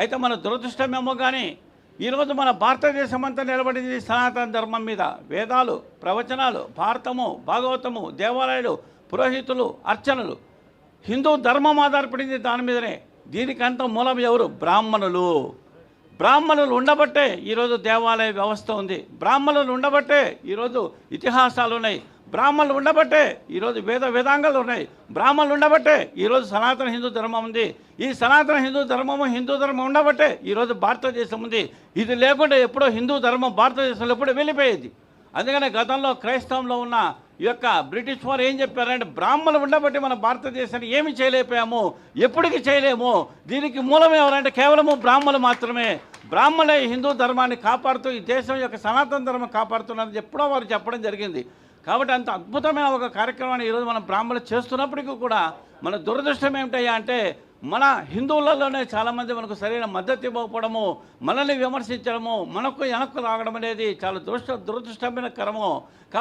అయితే మన దురదృష్టమేమో కానీ ఈరోజు మన భారతదేశం అంతా నిలబడింది సనాతన ధర్మం మీద. వేదాలు ప్రవచనాలు భారతము భాగవతము దేవాలయాలు పురోహితులు అర్చనలు. హిందూ ధర్మం ఆధారపడింది దాని మీదనే. దీనికంత మూలం ఎవరు? బ్రాహ్మణులు. బ్రాహ్మణులు ఉండబట్టే ఈరోజు దేవాలయ వ్యవస్థ ఉంది. బ్రాహ్మణులు ఉండబట్టే ఈరోజు ఇతిహాసాలు ఉన్నాయి బ్రాహ్మణులు ఉండబట్టే ఈరోజు వేద వేదాంగాలు ఉన్నాయి. బ్రాహ్మణులు ఉండబట్టే ఈరోజు సనాతన హిందూ ధర్మం ఉంది. ఈ సనాతన హిందూ ధర్మము హిందూ ధర్మం ఉండబట్టే ఈరోజు భారతదేశం ఉంది. ఇది లేకుండా ఎప్పుడో హిందూ ధర్మం భారతదేశంలో ఎప్పుడో వెళ్ళిపోయేది. అందుకనే గతంలో క్రైస్తవంలో ఉన్న ఈ యొక్క బ్రిటిష్ వారు ఏం చెప్పారంటే బ్రాహ్మణులు ఉండబట్టి మన భారతదేశాన్ని ఏమి చేయలేకపోయాము ఎప్పటికీ చేయలేము. దీనికి మూలం ఎవరంటే కేవలము బ్రాహ్మణులు మాత్రమే. బ్రాహ్మణులే హిందూ ధర్మాన్ని కాపాడుతూ ఈ దేశం యొక్క సనాతన ధర్మం కాపాడుతున్నారని ఎప్పుడో వారు చెప్పడం జరిగింది. కాబట్టి అంత అద్భుతమైన ఒక కార్యక్రమాన్ని ఈరోజు మనం బ్రాహ్మణులు చేస్తున్నప్పటికీ కూడా మన దురదృష్టం ఏమిటయ్యా అంటే మన హిందువులలోనే చాలామంది మనకు సరైన మద్దతు ఇవ్వకపోవడము మనల్ని విమర్శించడము మనకు వెనక్కు రావడం అనేది చాలా దురదృష్ట దురదృష్టమైన కరము.